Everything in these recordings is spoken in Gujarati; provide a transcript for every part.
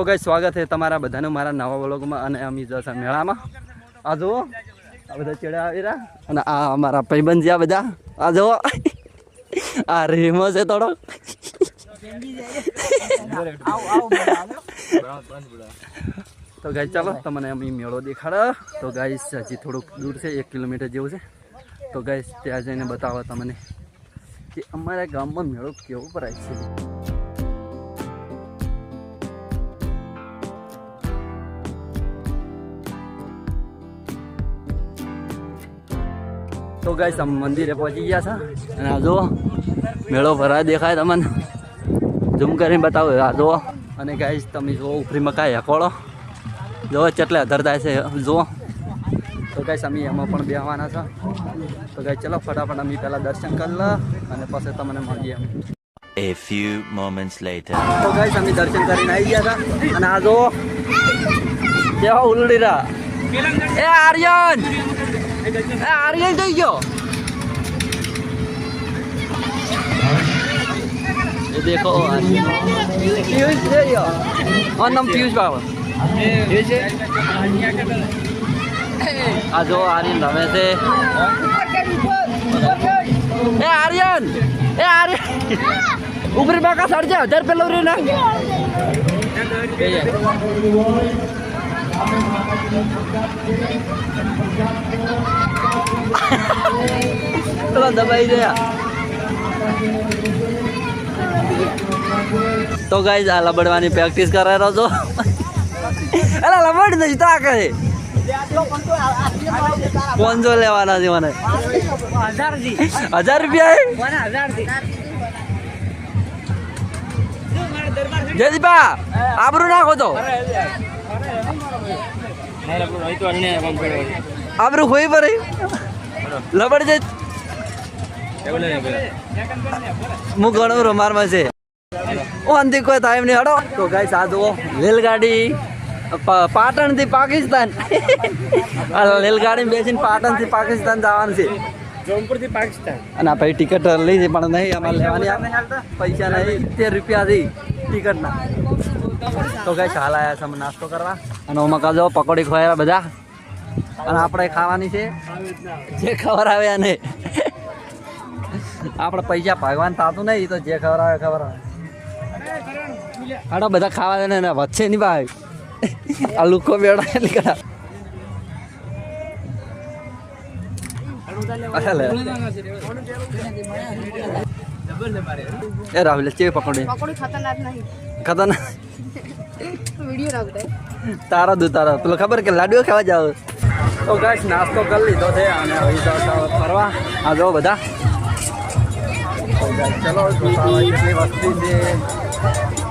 તો કઈ સ્વાગત છે તમારા બધાનું મારા નવા વ્લોગમાં અને અમી જશે મેળામાં. આ જુઓ, આ બધા ચેડા આવી રહ્યા અને આ અમારા ભાઈબંધ જ્યાં બધા. આ જુઓ. આ રેમો છે થોડો. તો ગાઈ ચાલો, તમને અમે મેળો દેખાડો. તો ગાઈસ, હજી થોડુંક દૂર છે, એક કિલોમીટર જેવું છે. તો ગાઈસ, ત્યાં જઈને બતાવો તમને કે અમારા ગામમાં મેળો કેવો ભરાય છે. તો ગાય આમ મંદિરે પહોંચી ગયા છે. અને આ જુઓ મેળો ભરાય દેખાય તમને. ઝૂમ કરીને બતાવો. આ જુઓ અને ગાય તમે જુઓ ઉપરી મકાઈ હકોળો. જુઓ ચેટલે અધર થાય છે. જુઓ. તો ગાઈસ અમે એમાં પણ બેહવાના છે. તો ગાઈસ ચલો ફટાફટ અમે પહેલાં દર્શન કરી લો અને પછી તમને મળીએ A few moments later. તો ગાઈસ અમે દર્શન કરીને આવી ગયા હતા અને આ જુઓ. કેવા ઉલડી રહ્યા એ આર્યન! એ આર્યન થઈ ગયો દેખો પિયુષ છે યો ઓન નામ પિયુષ બાબા આ જો આર્યન રમે છે એ આર્યન એ આર્યન ઉપરી બાકા સડજે હજાર પેલો રે ના પેલો દબાઈ ગયા. તો ગાઈઝ આ લબડવાની પ્રેક્ટિસ કરાય છો. અરે લબડ નથી તો આ કરે પાંચસો લેવાના છે મને. હજાર રૂપિયા જયદીપા આબરું નાખો તો. આબરું ખોઈ પડે. લબડ છે હું ઘણું રમારમાં છે. ઓનથી કોઈ ટાઈમ નહીં હડો તો ગાય સાધુ રેલગાડી પ- પાટણથી પાકિસ્તાન. રેલગાડીમાં રેલગાડી બેસીને પાટણથી પાકિસ્તાન જવાનું છે. પાકિસ્તાન. અને ભાઈ ટિકિટ લઈ છે પણ નહીં અમારે લેવાની પૈસા નહીં સિત્તેર રૂપિયાથી ટિકિટના તો કઈ હાલ આવ્યા છે અમે નાસ્તો કરવા. અને ઓમાં કાજો પકોડી ખવાયા બધા. અને આપણે ખાવાની છે. જે ખબર આવે ને આપણે પૈસા ભગવાન થતું નહીં તો જે ખબર આવે ખબર આવે. આડા બધા ખાવા ને વચ્ચે નહીં ભાઈ. આ લુકો બેડા એટલે કરા એ રાહુલ ચેવી પકોડી? ખતરનાક તારા દુ તારા. પેલો ખબર કે લાડુ ખાવા જાવ? તો ગાઈસ નાસ્તો કરી લીધો છે અને ફરવા. આ જો બધા. ચલો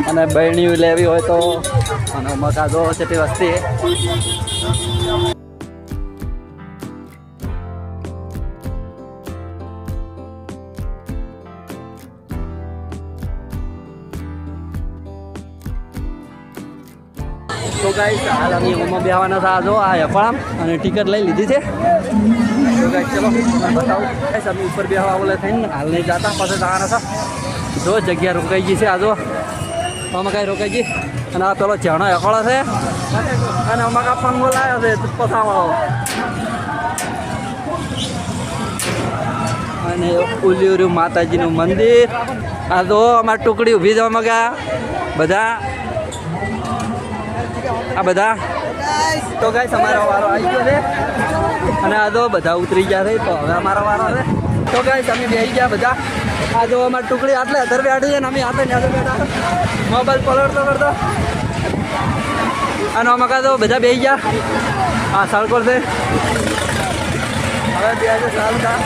અને બહેણી લેવી હોય તો, અને મકા છે તે વસ્તી. તો ગાઈસ હાલ અમે ઓમાં બેવાના હતા જો, આ યફાળામ અને ટિકિટ લઈ લીધી છે. તો ગાઈસ ચલો તમને બતાવું ગાઈસ અમે ઉપર બેહવા ઓલે થઈને હાલ નહીં જતા પાછા જવાના હતા જો જગ્યા રોકાઈ ગઈ છે આ જો કાંઈ રોકાઈ ગઈ અને આ પેલો એકળો છે અને આમાં કા પંગો લાવ્યો છે પસાવાળો અને ઉલિયુરું માતાજીનું મંદિર આ જો અમારી ટુકડી ઊભી જવા મગા બધા આ બધા તો ગાઈસ અમારો વારો આવી ગયો છે અને આ તો બધા ઉતરી ગયા છે તો હવે અમારો વારો છે. તો ગાઈસ અમે બેસી ગયા બધા. આ જો અમારી ટુકડી આટલે અધર બેઠી છે ને અમે આટલે ને બેઠા મોબાઈલ પલળતો કરતો. અને અમે કાં તો બધા બેસી ગયા. આ સળકોર છે. હવે બે છે સાલકા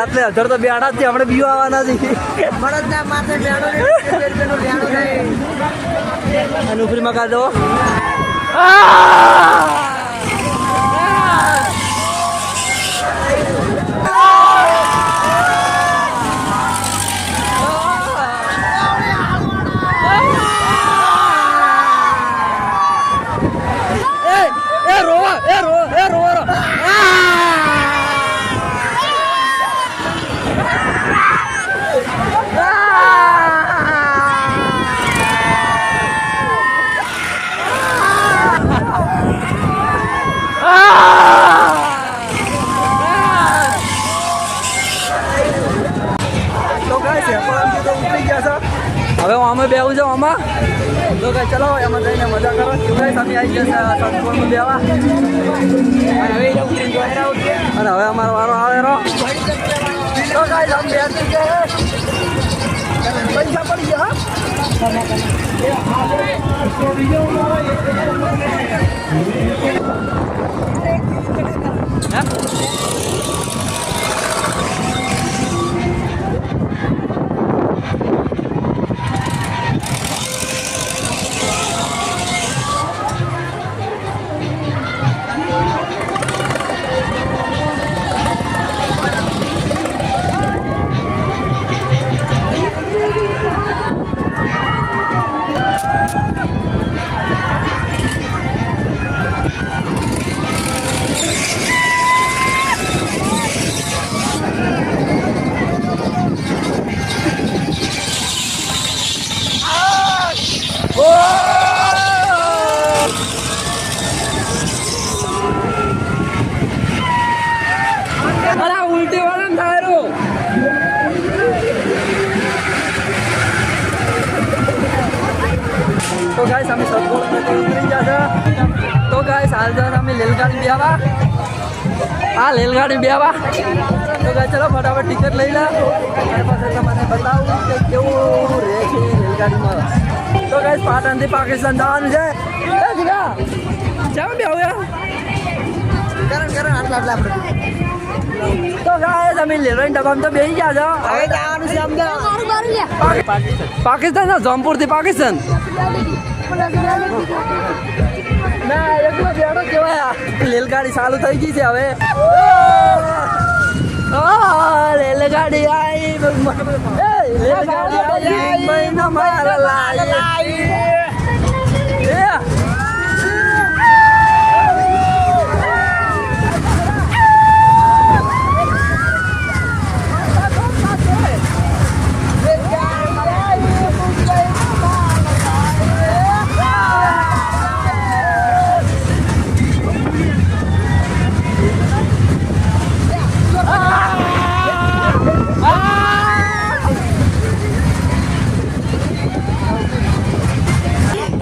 આટલે અધર તો બેડા જ છે આપણે બીવા આવવાના છે બળદના માથે અને ઉપરીમાં કાં રોવા એ રો એ રો રો આમાં તો કઈ ચલો, એમાં જઈને મજા કરો. ગાઈસ અમે આવી ગયા સનપોર્ટમાં બેવા અને હવે અમારો વારો આવે રો તો ગાઈસ અમે બેસી ગયા પૈસા પડી ગયા, હા? હાલ અમે રેલગાડી બેવા આ રેલગાડી બેવા તો ચલો ફટાફટ ટિકિટ લઈ લે. મારી પાસે તમને બતાવું કે કેવું રહે છે રેલગાડીમાં. તો ગાઈસ પાટણથી પાકિસ્તાન જવાનું છે. ચાલો બે તો ગાઈસ અમે રેલવે ડબ્બામાં તો બેસી ગયા છો. હવે જવાનું છે અમદાવાદ. પાકિસ્તાન જોમપુરથી પાકિસ્તાન. ના એકલો બેડો કેવાય રેલગાડી ચાલુ થઈ ગઈ છે હવે રેલગાડી આવી રેલગાડી આવી મારા લાઈ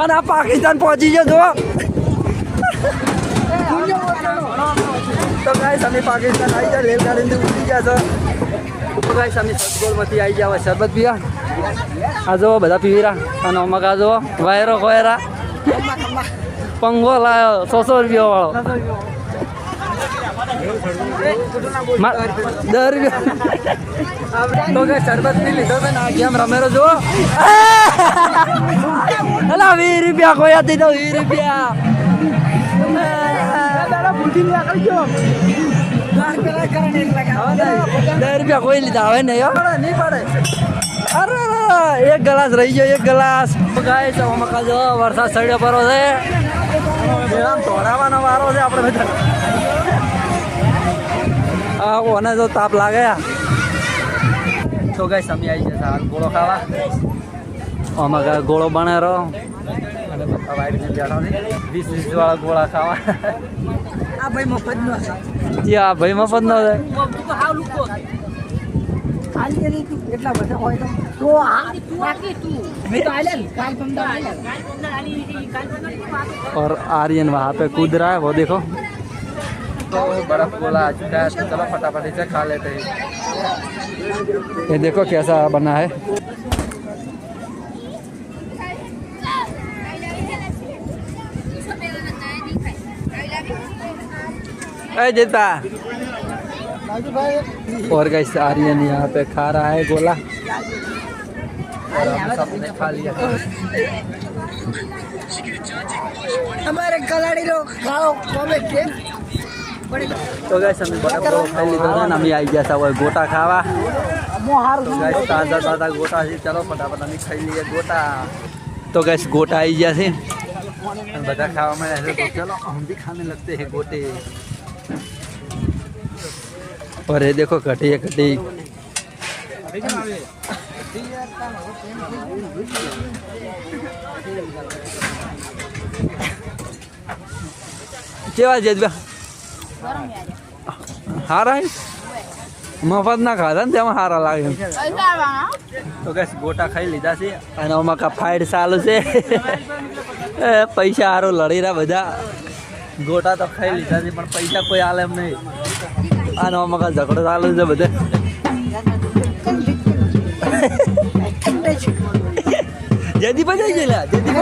અને આ પાકિસ્તાન પહોંચી ગયો જો તો ગાઈસ અમે પાકિસ્તાન આવી ગયા રેલગાડીથી ઉતરી ગયા છો તો ગાઈસ અમે સદગોળમાંથી આવી ગયા હવે શરબત પીવા આ જો બધા પીવીરા અને અમક આ જો વાયરો વાયરા પંગો લાયો સોસો રૂપિયા વાળો રૂપિયા તો કે શરબત પી લીધો છે જો અલા વીસ રૂપિયા હતી તો વીસ રૂપિયા દસ રૂપિયા કોઈ લીધા હવે નહીં પડે અરે એક ગ્લાસ રહી ગયો એક ગ્લાસ ગાય છે મકા જો વરસાદ સડ્યો પરો છે ધોરાવાનો વારો છે આપણે બધા આ ઓને જો તાપ લાગે તો ગાય સમી આવી જશે હાલ ગોળો ખાવા આમાં કાંઈ ગોળો બનેરો અને બધા વાઈટ બેઠા છે વીસ વીસ વાળા ગોળા ખાવા આ ભાઈ મફત નો જી આ ભાઈ મફત નો છે એટલા બધા હોય તો તો આ બાકી તું મેં તો આલે કાલ પંદર આલે और आर्यन वहाँ पे कूद रहा है वो देखो तो बर्फ़ गोला आ चुका है तो चलो फटाफट इसे खा लेते हैं। ये देखो कैसा बना है। अरे जीता और गई आर्यन यहाँ पे खा रहा है गोला। सबने खा लिया। हमारे कलाड़ी लोग, खाओ कॉमेंट તો ગાઈસ અમે બરાબર ખાઈ લીધો છે ને અમે આવી ગયા હતા હવે ગોટા ખાવા મો હારું તો ગાઈસ તાજા તાજા ગોટા છે ચાલો ફટાફટ અમે ખાઈ લઈએ ગોટા તો ગાઈસ ગોટા આવી ગયા છે અને બધા ખાવા મળ્યા છે તો ચલો हम भी खाने लगते हैं गोटे और ये देखो कटी कटी કેવા જેજબા હારા મફત ના ખાધા ને તેમાં હારા લાગે તો કે ગોટા ખાઈ લીધા છે અને કા ફાઇટ ચાલુ છે. પૈસા સારું લડી રહ્યા બધા. ગોટા તો ખાઈ લીધા છે, પણ પૈસા કોઈ હાલે એમ નહીં. અને આમાં કા ઝઘડો ચાલુ છે બધે. જયદીપ જઈ ગયેલા જયદીપ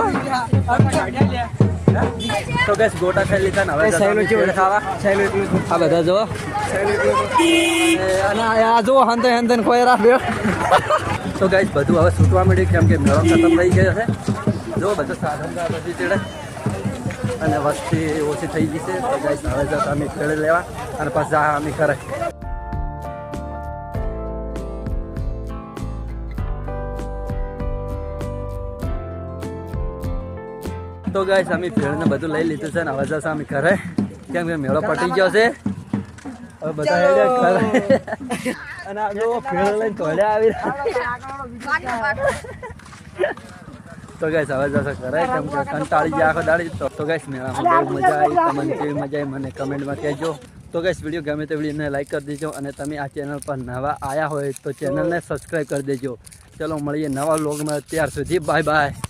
તો ગેસ ગોટા ખાઈ લીધા ને હવે જતા ખાવા. ભેળ એટલું આ બધા જો અને આ જો હંતે હંતે કોઈ રાખ્યો તો ગાઈસ બધું હવે છૂટવા મળ્યું કેમ કે મેળો ખતમ થઈ ગયો છે. જો બધું સાધન બધી ચડે. અને વસ્તી ઓછી થઈ ગઈ છે. તો ગાઈસ હવે જતા અમે ખેડ લેવા. અને પાછા અમે કરે તો ગાઈસ અમે ભેળને બધું લઈ લીધું છે ને હવે જશે અમે ઘરે. કેમ કે મેળો પટી ગયો છે. હવે બધા અને આ ભેળ લઈને તોડ્યા આવી તો ગાઈસ હવે જશે ઘરે. કેમ કે કંટાળી ગયા આખો દાડી. તો તો ગાઈસ મેળામાં બહુ મજા આવી. તમને કેવી મજા આવી મને કમેન્ટમાં કહેજો. તો ગાઈસ વીડિયો ગમે તો વિડીયોને લાઈક કરી દેજો અને તમે આ ચેનલ પર નવા આવ્યા હોય તો ચેનલને સબસ્ક્રાઈબ કરી દેજો. ચલો મળીએ નવા વ્લોગમાં ત્યાર સુધી. બાય બાય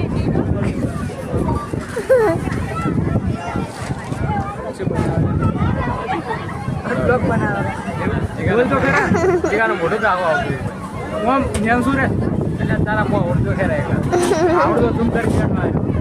છે બ્લોગ બનાવવાનો. બોલ તો શું રે? તારા મો ઓળજો ખરા એકલા આવડતો તું કરી